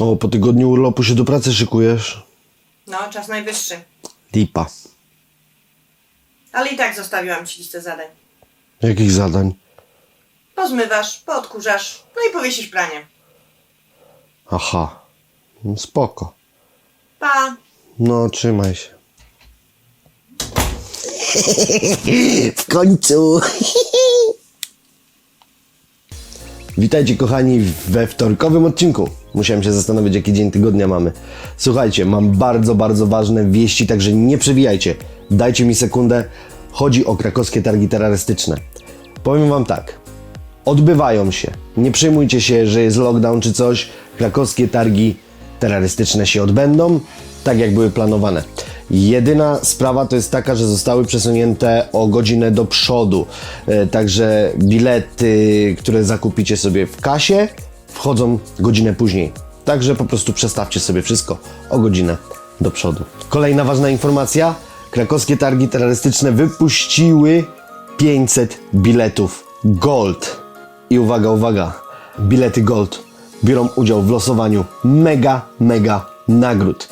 O, po tygodniu urlopu się do pracy szykujesz? No, czas najwyższy. Lipa. Ale i tak zostawiłam ci listę zadań. Jakich zadań? Pozmywasz, poodkurzasz, no i powiesisz pranie. Aha. No, Spoko. Pa! No, trzymaj się. W końcu. Witajcie kochani we wtorkowym odcinku. Musiałem się zastanowić, jaki dzień tygodnia mamy. Słuchajcie, mam bardzo, bardzo ważne wieści, także nie przewijajcie. Dajcie mi sekundę. Chodzi o krakowskie targi terrorystyczne. Powiem wam tak. Odbywają się. Nie przejmujcie się, że jest lockdown czy coś. Krakowskie targi terrorystyczne się odbędą, tak jak były planowane. Jedyna sprawa to jest taka, że zostały przesunięte o godzinę do przodu. E, Także bilety, które zakupicie sobie w kasie, wchodzą godzinę później. Także po prostu przestawcie sobie wszystko o godzinę do przodu. Kolejna ważna informacja. Krakowskie targi terrorystyczne wypuściły 500 biletów Gold. I uwaga, uwaga, bilety Gold biorą udział w losowaniu mega, mega nagród.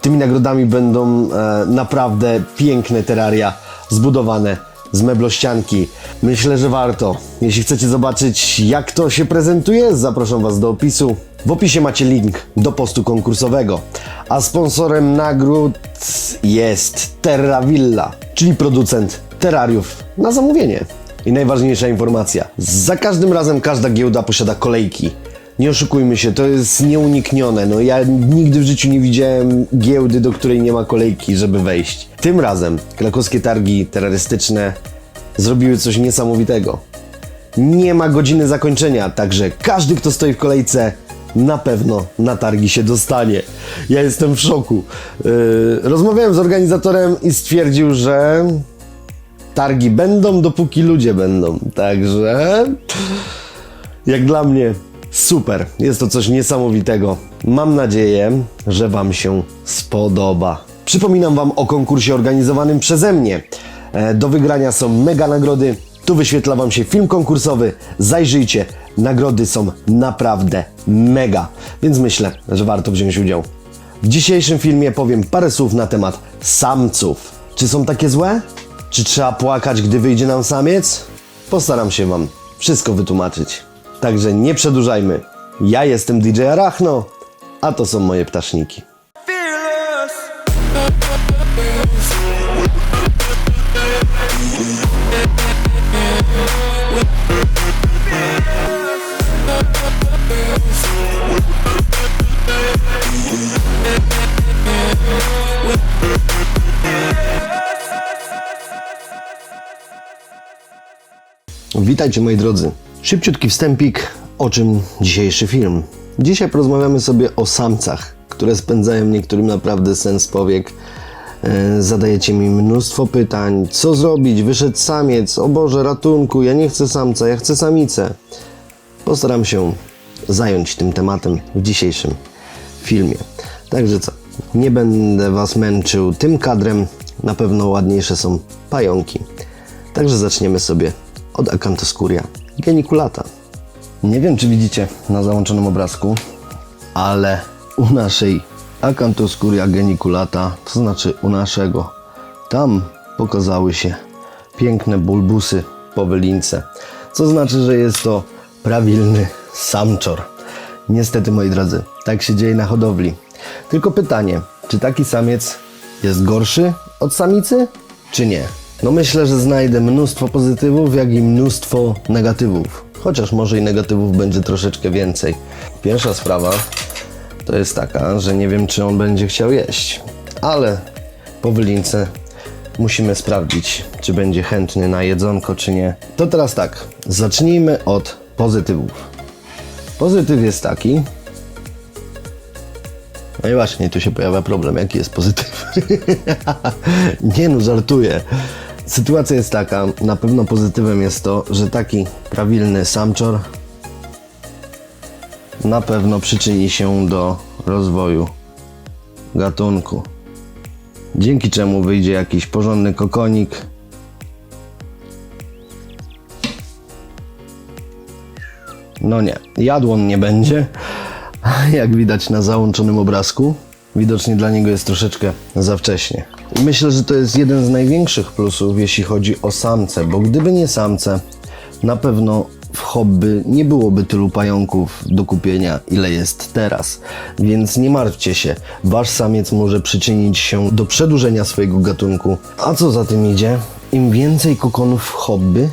Tymi nagrodami będą e, naprawdę piękne terraria zbudowane z meblościanki. Myślę, że warto. Jeśli chcecie zobaczyć, jak to się prezentuje, zapraszam Was do opisu. W opisie macie link do postu konkursowego. A sponsorem nagród jest Terra Villa, czyli producent terrariów na zamówienie. I najważniejsza informacja. Za każdym razem każda giełda posiada kolejki. Nie oszukujmy się, to jest nieuniknione. No ja nigdy w życiu nie widziałem giełdy, do której nie ma kolejki, żeby wejść. Tym razem krakowskie targi terrorystyczne zrobiły coś niesamowitego. Nie ma godziny zakończenia, także każdy, kto stoi w kolejce, na pewno na targi się dostanie. Ja jestem w szoku. Yy, rozmawiałem z organizatorem i stwierdził, że targi będą, dopóki ludzie będą. Także jak dla mnie super. Jest to coś niesamowitego. Mam nadzieję, że Wam się spodoba. Przypominam Wam o konkursie organizowanym przeze mnie. E, Do wygrania są mega nagrody. Tu wyświetla Wam się film konkursowy. Zajrzyjcie. Nagrody są naprawdę mega. Więc myślę, że warto wziąć udział. W dzisiejszym filmie powiem parę słów na temat samców. Czy są takie złe? Czy trzeba płakać, gdy wyjdzie nam samiec? Postaram się Wam wszystko wytłumaczyć. Także nie przedłużajmy. Ja jestem DJ Arachno, a to są moje ptaszniki. Witajcie moi drodzy. Szybciutki wstępik, o czym dzisiejszy film. Dzisiaj porozmawiamy sobie o samcach, które spędzają niektórym naprawdę sens powiek. E, Zadajecie mi mnóstwo pytań, co zrobić, wyszedł samiec, o Boże ratunku, ja nie chcę samca, ja chcę samicę. Postaram się zająć tym tematem w dzisiejszym filmie. Także co, nie będę Was męczył tym kadrem, na pewno ładniejsze są pająki. Także zaczniemy sobie od Acantoscuria geniculata. Nie wiem, czy widzicie na załączonym obrazku, ale u naszej Acantoscuria geniculata, to znaczy u naszego, tam pokazały się piękne bulbusy po wylince, co znaczy, że jest to prawilny samczor. Niestety, moi drodzy, tak się dzieje na hodowli. Tylko pytanie, czy taki samiec jest gorszy od samicy, czy nie? No myślę, że znajdę mnóstwo pozytywów, jak i mnóstwo negatywów. Chociaż może i negatywów będzie troszeczkę więcej. Pierwsza sprawa to jest taka, że nie wiem, czy on będzie chciał jeść. Ale po wylince musimy sprawdzić, czy będzie chętny na jedzonko, czy nie. To teraz tak, zacznijmy od pozytywów. Pozytyw jest taki, no i właśnie, tu się pojawia problem. Jaki jest pozytyw? nie no, żartuję. Sytuacja jest taka, na pewno pozytywem jest to, że taki prawilny samczor na pewno przyczyni się do rozwoju gatunku. Dzięki czemu wyjdzie jakiś porządny kokonik. No nie, jadłon nie będzie, Jak widać na załączonym obrazku, widocznie dla niego jest troszeczkę za wcześnie. Myślę, że to jest jeden z największych plusów, jeśli chodzi o samce, bo gdyby nie samce, na pewno w hobby nie byłoby tylu pająków do kupienia, ile jest teraz. Więc nie martwcie się, wasz samiec może przyczynić się do przedłużenia swojego gatunku. A co za tym idzie? Im więcej kokonów w hobby,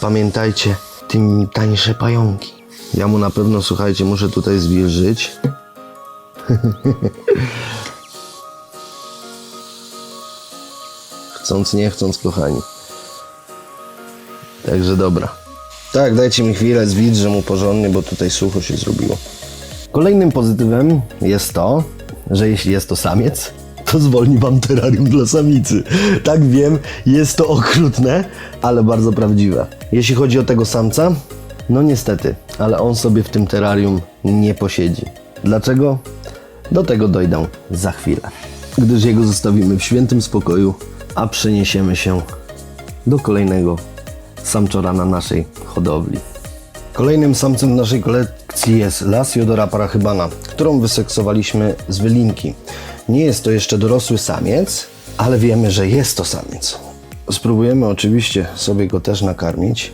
pamiętajcie, tym tańsze pająki. Ja mu na pewno, słuchajcie, muszę tutaj zwilżyć. chcąc, nie chcąc, kochani. Także dobra. Tak, dajcie mi chwilę, zwilżę mu porządnie, bo tutaj sucho się zrobiło. Kolejnym pozytywem jest to, że jeśli jest to samiec, to zwolni wam terrarium dla samicy. Tak wiem, jest to okrutne, ale bardzo prawdziwe. Jeśli chodzi o tego samca, no niestety, ale on sobie w tym terrarium nie posiedzi. Dlaczego? Do tego dojdę za chwilę. Gdyż jego zostawimy w świętym spokoju, a przeniesiemy się do kolejnego samczora na naszej hodowli. Kolejnym samcem naszej kolekcji jest Las Jodora parachybana, którą wyseksowaliśmy z wylinki. Nie jest to jeszcze dorosły samiec, ale wiemy, że jest to samiec. Spróbujemy oczywiście sobie go też nakarmić.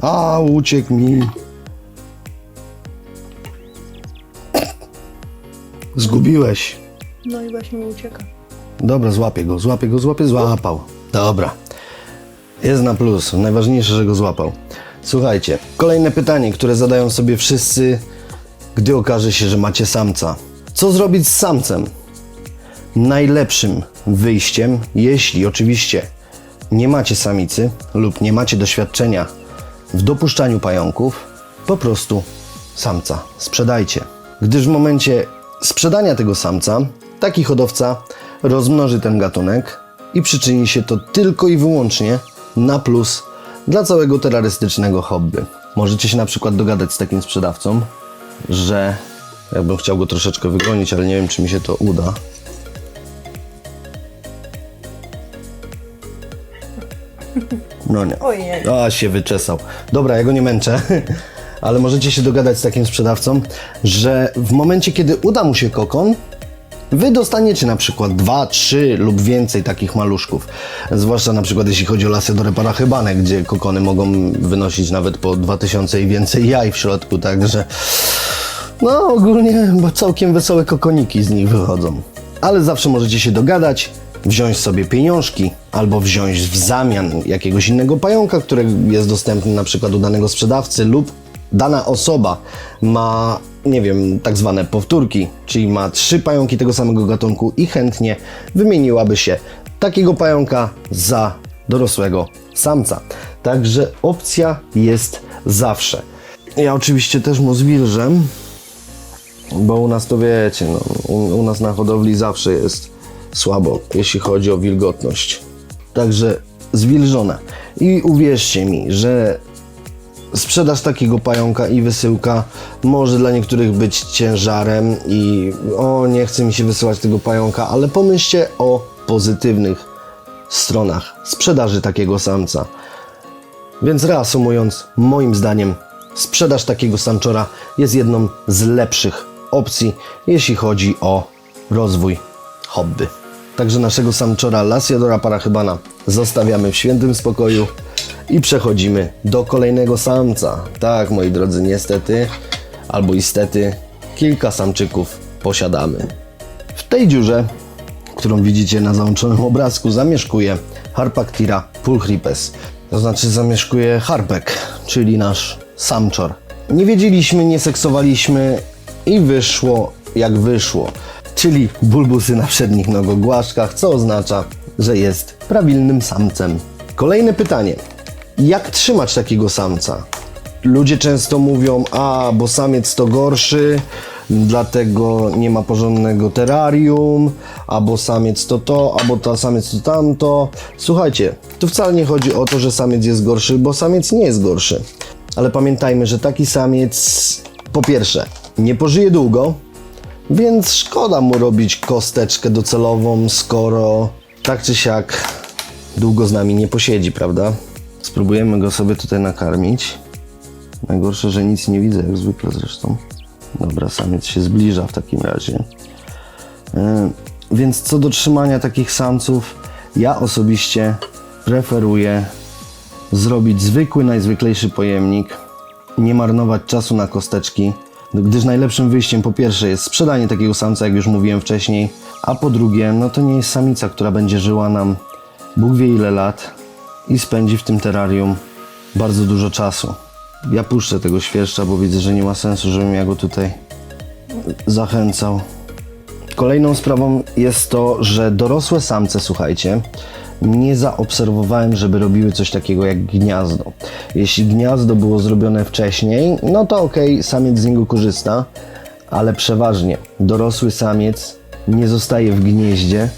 A, uciekł mi. Zgubiłeś. No i właśnie ucieka. Dobra, złapię go, złapię go, złapię, złapał. Dobra. Jest na plus. Najważniejsze, że go złapał. Słuchajcie, kolejne pytanie, które zadają sobie wszyscy, gdy okaże się, że macie samca. Co zrobić z samcem? Najlepszym wyjściem, jeśli oczywiście nie macie samicy lub nie macie doświadczenia w dopuszczaniu pająków, po prostu samca sprzedajcie. Gdyż w momencie sprzedania tego samca, taki hodowca rozmnoży ten gatunek i przyczyni się to tylko i wyłącznie na plus dla całego terrorystycznego hobby. Możecie się na przykład dogadać z takim sprzedawcą, że jakbym chciał go troszeczkę wygonić, ale nie wiem, czy mi się to uda. No nie. Ojej. A, się wyczesał. Dobra, ja go nie męczę, ale możecie się dogadać z takim sprzedawcą, że w momencie, kiedy uda mu się kokon, wy dostaniecie na przykład dwa, trzy lub więcej takich maluszków. Zwłaszcza na przykład jeśli chodzi o lasy do reparachybane, gdzie kokony mogą wynosić nawet po 2000 i więcej jaj w środku, także no ogólnie bo całkiem wesołe kokoniki z nich wychodzą. Ale zawsze możecie się dogadać, wziąć sobie pieniążki albo wziąć w zamian jakiegoś innego pająka, który jest dostępny na przykład u danego sprzedawcy lub dana osoba ma, nie wiem, tak zwane powtórki, czyli ma trzy pająki tego samego gatunku i chętnie wymieniłaby się takiego pająka za dorosłego samca. Także opcja jest zawsze. Ja oczywiście też mu zwilżę, bo u nas to wiecie, no, u, u nas na hodowli zawsze jest słabo, jeśli chodzi o wilgotność. Także zwilżone. I uwierzcie mi, że sprzedaż takiego pająka i wysyłka może dla niektórych być ciężarem i o, nie chce mi się wysyłać tego pająka, ale pomyślcie o pozytywnych stronach sprzedaży takiego samca. Więc reasumując, moim zdaniem sprzedaż takiego samczora jest jedną z lepszych opcji, jeśli chodzi o rozwój hobby. Także naszego samczora Lasiodora parachybana zostawiamy w świętym spokoju i przechodzimy do kolejnego samca. Tak, moi drodzy, niestety albo istety kilka samczyków posiadamy. W tej dziurze, którą widzicie na załączonym obrazku, zamieszkuje Harpactira pulchripes. To znaczy zamieszkuje harpek, czyli nasz samczor. Nie wiedzieliśmy, nie seksowaliśmy i wyszło jak wyszło. Czyli bulbusy na przednich nogogłaszkach, co oznacza, że jest prawilnym samcem. Kolejne pytanie. Jak trzymać takiego samca? Ludzie często mówią, a bo samiec to gorszy, dlatego nie ma porządnego terrarium, albo samiec to to, albo ta samiec to tamto. Słuchajcie, tu wcale nie chodzi o to, że samiec jest gorszy, bo samiec nie jest gorszy. Ale pamiętajmy, że taki samiec po pierwsze nie pożyje długo, więc szkoda mu robić kosteczkę docelową, skoro tak czy siak długo z nami nie posiedzi, prawda? Spróbujemy go sobie tutaj nakarmić. Najgorsze, że nic nie widzę, jak zwykle zresztą. Dobra, samiec się zbliża w takim razie. E, Więc co do trzymania takich samców, ja osobiście preferuję zrobić zwykły, najzwyklejszy pojemnik, nie marnować czasu na kosteczki, gdyż najlepszym wyjściem po pierwsze jest sprzedanie takiego samca, jak już mówiłem wcześniej, a po drugie, no to nie jest samica, która będzie żyła nam Bóg wie ile lat i spędzi w tym terrarium bardzo dużo czasu. Ja puszczę tego świerszcza, bo widzę, że nie ma sensu, żebym ja go tutaj zachęcał. Kolejną sprawą jest to, że dorosłe samce, słuchajcie, nie zaobserwowałem, żeby robiły coś takiego jak gniazdo. Jeśli gniazdo było zrobione wcześniej, no to okej, samiec z niego korzysta, ale przeważnie dorosły samiec nie zostaje w gnieździe,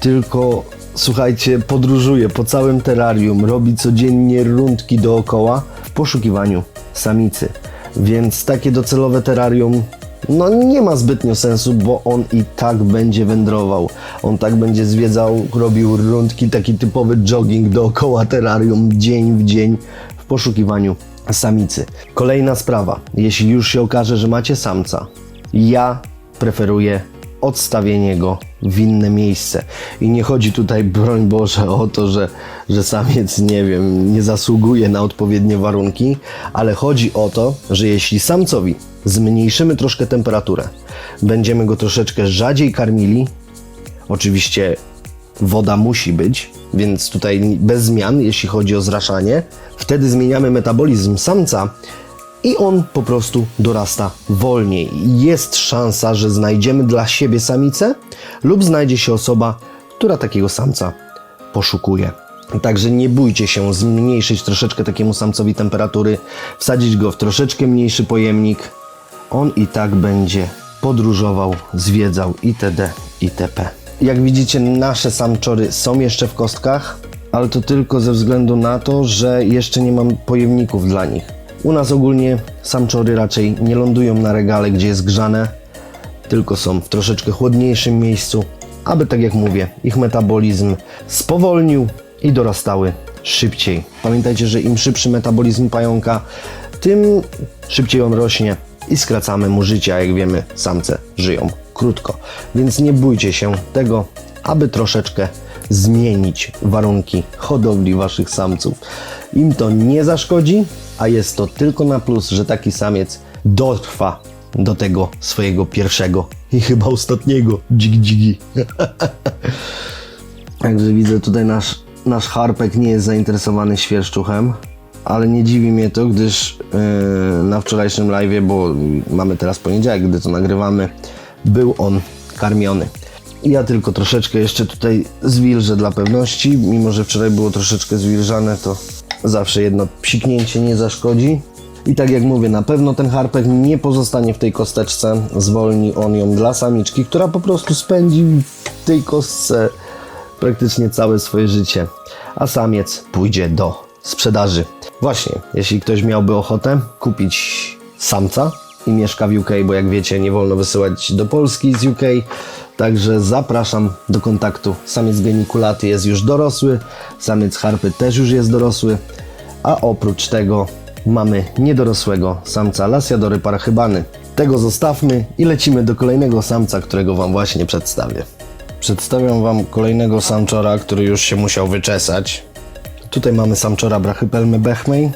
tylko słuchajcie, podróżuje po całym terrarium, robi codziennie rundki dookoła w poszukiwaniu samicy. Więc takie docelowe terrarium no nie ma zbytnio sensu, bo on i tak będzie wędrował. On tak będzie zwiedzał, robił rundki, taki typowy jogging dookoła terrarium dzień w dzień w poszukiwaniu samicy. Kolejna sprawa, jeśli już się okaże, że macie samca, ja preferuję odstawienie go w inne miejsce. I nie chodzi tutaj, broń Boże, o to, że, że samiec, nie wiem, nie zasługuje na odpowiednie warunki, ale chodzi o to, że jeśli samcowi zmniejszymy troszkę temperaturę, będziemy go troszeczkę rzadziej karmili, oczywiście woda musi być, więc tutaj bez zmian, jeśli chodzi o zraszanie, wtedy zmieniamy metabolizm samca i on po prostu dorasta wolniej. Jest szansa, że znajdziemy dla siebie samicę lub znajdzie się osoba, która takiego samca poszukuje. Także nie bójcie się zmniejszyć troszeczkę takiemu samcowi temperatury, wsadzić go w troszeczkę mniejszy pojemnik. On i tak będzie podróżował, zwiedzał itd. itp. Jak widzicie, nasze samczory są jeszcze w kostkach, ale to tylko ze względu na to, że jeszcze nie mam pojemników dla nich. U nas ogólnie samczory raczej nie lądują na regale, gdzie jest grzane, tylko są w troszeczkę chłodniejszym miejscu, aby tak jak mówię, ich metabolizm spowolnił i dorastały szybciej. Pamiętajcie, że im szybszy metabolizm pająka, tym szybciej on rośnie i skracamy mu życie, a jak wiemy, samce żyją krótko. Więc nie bójcie się tego, aby troszeczkę zmienić warunki hodowli waszych samców. Im to nie zaszkodzi, a jest to tylko na plus, że taki samiec dotrwa do tego swojego pierwszego i chyba ostatniego dzigi dzigi. Także widzę tutaj nasz, nasz harpek nie jest zainteresowany świerszczuchem, ale nie dziwi mnie to, gdyż yy, na wczorajszym live, bo mamy teraz poniedziałek, gdy to nagrywamy, był on karmiony. Ja tylko troszeczkę jeszcze tutaj zwilżę dla pewności, mimo że wczoraj było troszeczkę zwilżane, to zawsze jedno psiknięcie nie zaszkodzi. I tak jak mówię, na pewno ten harpek nie pozostanie w tej kosteczce, zwolni on ją dla samiczki, która po prostu spędzi w tej kostce praktycznie całe swoje życie, a samiec pójdzie do sprzedaży. Właśnie, jeśli ktoś miałby ochotę kupić samca i mieszka w UK, bo jak wiecie, nie wolno wysyłać do Polski z UK, także zapraszam do kontaktu. Samiec genikulaty jest już dorosły, samiec harpy też już jest dorosły, a oprócz tego mamy niedorosłego samca Lasiadory parachybany. Tego zostawmy i lecimy do kolejnego samca, którego Wam właśnie przedstawię. Przedstawiam Wam kolejnego samczora, który już się musiał wyczesać. Tutaj mamy samczora Brachypelmy Bechmej,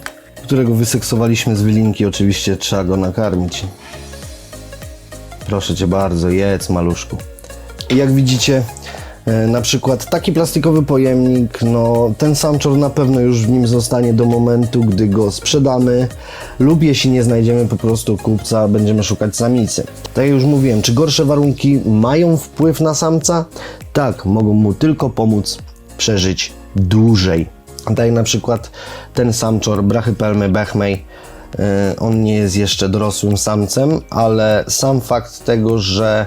którego wyseksowaliśmy z wylinki. Oczywiście trzeba go nakarmić. Proszę Cię bardzo, jedz maluszku. I jak widzicie, e, na przykład taki plastikowy pojemnik, no ten samczor na pewno już w nim zostanie do momentu, gdy go sprzedamy lub jeśli nie znajdziemy po prostu kupca, będziemy szukać samicy. Tak jak już mówiłem, czy gorsze warunki mają wpływ na samca? Tak, mogą mu tylko pomóc przeżyć dłużej. Tak na przykład ten samczor Brachypelmy Bechmej, e, on nie jest jeszcze dorosłym samcem, ale sam fakt tego, że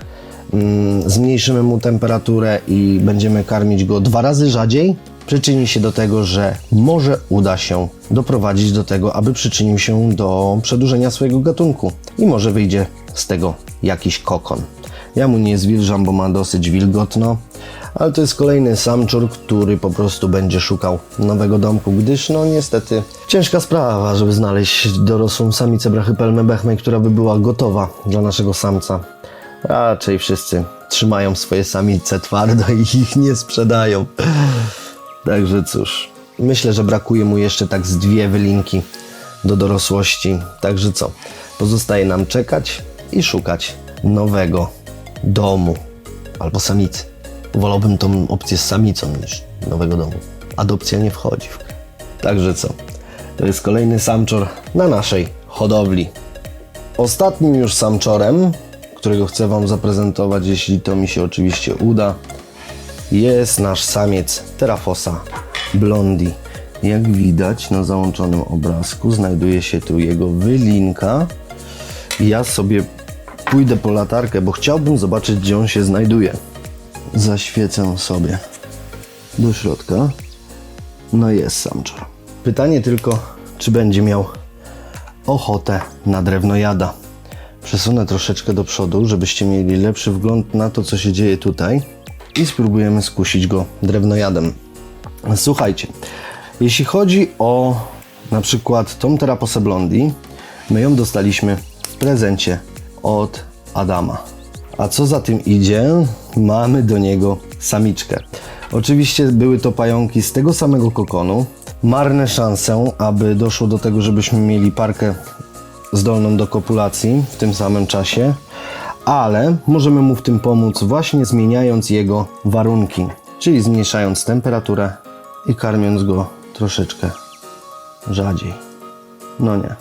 mm, zmniejszymy mu temperaturę i będziemy karmić go dwa razy rzadziej, przyczyni się do tego, że może uda się doprowadzić do tego, aby przyczynił się do przedłużenia swojego gatunku i może wyjdzie z tego jakiś kokon. Ja mu nie zwilżam, bo ma dosyć wilgotno, Ale to jest kolejny samczur, który po prostu będzie szukał nowego domku, gdyż no niestety ciężka sprawa, żeby znaleźć dorosłą samicę brachypelmę bechmej, która by była gotowa dla naszego samca. Raczej wszyscy trzymają swoje samice twardo i ich nie sprzedają. Także cóż, myślę, że brakuje mu jeszcze tak z dwie wylinki do dorosłości. Także co? Pozostaje nam czekać i szukać nowego domu albo samicy. Wolałbym tą opcję z samicą niż nowego domu. Adopcja nie wchodzi. Także co? To jest kolejny samczor na naszej hodowli. Ostatnim już samczorem, którego chcę Wam zaprezentować, jeśli to mi się oczywiście uda, jest nasz samiec Terafosa Blondi. Jak widać na załączonym obrazku znajduje się tu jego wylinka. Ja sobie pójdę po latarkę, bo chciałbym zobaczyć, gdzie on się znajduje. Zaświecę sobie do środka. No jest samczor. Pytanie tylko, czy będzie miał ochotę na drewnojada. Przesunę troszeczkę do przodu, żebyście mieli lepszy wgląd na to, co się dzieje tutaj i spróbujemy skusić go drewnojadem. Słuchajcie, jeśli chodzi o na przykład tą Teraposę Blondi, my ją dostaliśmy w prezencie od Adama. A co za tym idzie, mamy do niego samiczkę. Oczywiście były to pająki z tego samego kokonu. Marne szanse, aby doszło do tego, żebyśmy mieli parkę zdolną do kopulacji w tym samym czasie, ale możemy mu w tym pomóc właśnie zmieniając jego warunki, czyli zmniejszając temperaturę i karmiąc go troszeczkę rzadziej. No nie,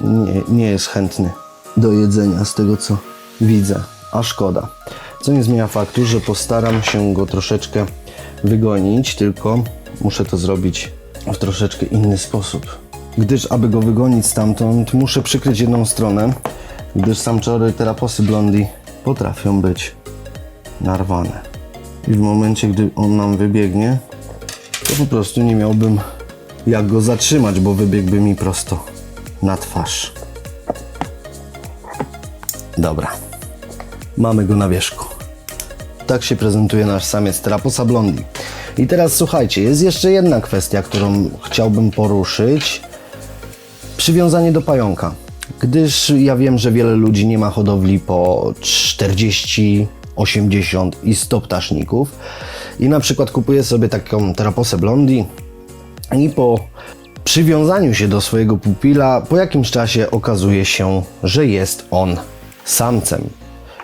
nie, nie jest chętny do jedzenia z tego co widzę, a szkoda. Co nie zmienia faktu, że postaram się go troszeczkę wygonić, tylko muszę to zrobić w troszeczkę inny sposób. Gdyż aby go wygonić stamtąd, muszę przykryć jedną stronę, gdyż samczory teraposy blondi potrafią być narwane. I w momencie, gdy on nam wybiegnie, to po prostu nie miałbym jak go zatrzymać, bo wybiegłby mi prosto na twarz. Dobra, mamy go na wierzchu. Tak się prezentuje nasz samiec Teraposa blondi. I teraz słuchajcie, jest jeszcze jedna kwestia, którą chciałbym poruszyć. Przywiązanie do pająka. Gdyż ja wiem, że wiele ludzi nie ma hodowli po 40, 80 i 100 ptaszników. I na przykład kupuje sobie taką Teraposę blondi i po przywiązaniu się do swojego pupila, po jakimś czasie okazuje się, że jest on samcem.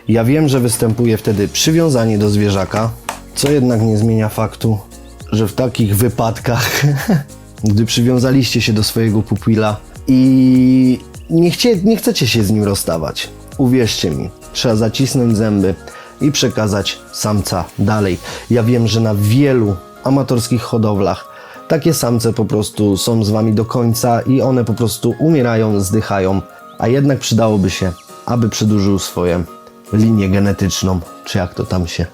Ja wiem, że występuje wtedy przywiązanie do zwierzaka, co jednak nie zmienia faktu, że w takich wypadkach, gdy przywiązaliście się do swojego pupila i nie, chcie, nie chcecie się z nim rozstawać, uwierzcie mi, trzeba zacisnąć zęby i przekazać samca dalej. Ja wiem, że na wielu amatorskich hodowlach takie samce po prostu są z wami do końca i one po prostu umierają, zdychają, a jednak przydałoby się, aby przedłużył swoją linię genetyczną, czy jak to tam się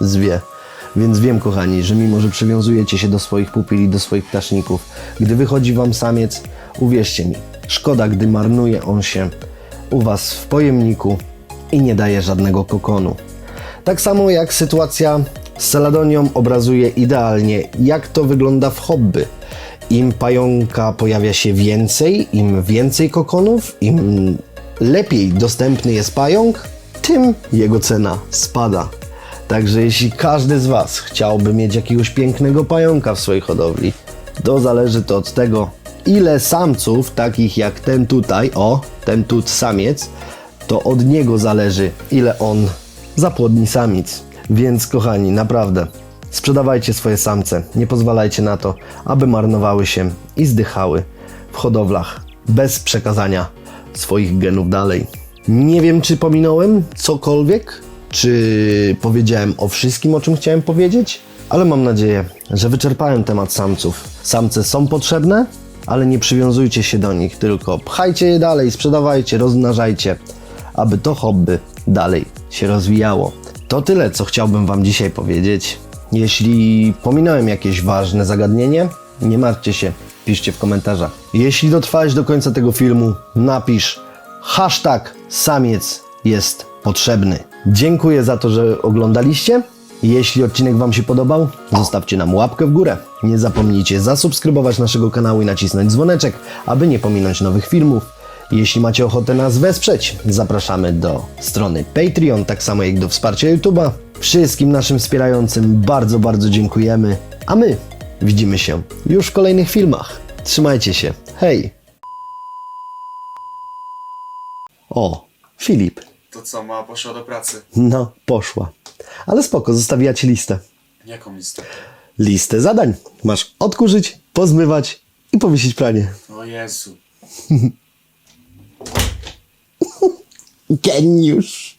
zwie. Więc wiem, kochani, że mimo, że przywiązujecie się do swoich pupili, do swoich ptaszników, gdy wychodzi wam samiec, uwierzcie mi, szkoda, gdy marnuje on się u was w pojemniku i nie daje żadnego kokonu. Tak samo jak sytuacja z Celadonią obrazuje idealnie, jak to wygląda w hobby. Im pająka pojawia się więcej, im więcej kokonów, im lepiej dostępny jest pająk, tym jego cena spada. Także jeśli każdy z Was chciałby mieć jakiegoś pięknego pająka w swojej hodowli, to zależy to od tego, ile samców, takich jak ten tutaj, o, ten tu samiec, to od niego zależy, ile on zapłodni samic. Więc kochani, naprawdę, sprzedawajcie swoje samce, nie pozwalajcie na to, aby marnowały się i zdychały w hodowlach bez przekazania swoich genów dalej. Nie wiem, czy pominąłem cokolwiek, czy powiedziałem o wszystkim, o czym chciałem powiedzieć, ale mam nadzieję, że wyczerpałem temat samców. Samce są potrzebne, ale nie przywiązujcie się do nich, tylko pchajcie je dalej, sprzedawajcie, rozmnażajcie, aby to hobby dalej się rozwijało. To tyle, co chciałbym Wam dzisiaj powiedzieć. Jeśli pominąłem jakieś ważne zagadnienie, nie martwcie się, piszcie w komentarzach. Jeśli dotrwałeś do końca tego filmu, napisz hashtag samiec jest potrzebny. Dziękuję za to, że oglądaliście. Jeśli odcinek Wam się podobał, zostawcie nam łapkę w górę. Nie zapomnijcie zasubskrybować naszego kanału i nacisnąć dzwoneczek, aby nie pominąć nowych filmów. Jeśli macie ochotę nas wesprzeć, zapraszamy do strony Patreon, tak samo jak do wsparcia YouTube'a. Wszystkim naszym wspierającym bardzo, bardzo dziękujemy, a my widzimy się już w kolejnych filmach. Trzymajcie się, hej! O, Filip. To co, mama poszła do pracy? No, poszła. Ale spoko, zostawiła ci listę. Jaką listę? Listę zadań. Masz odkurzyć, pozmywać i powiesić pranie. O Jezu. Geniusz.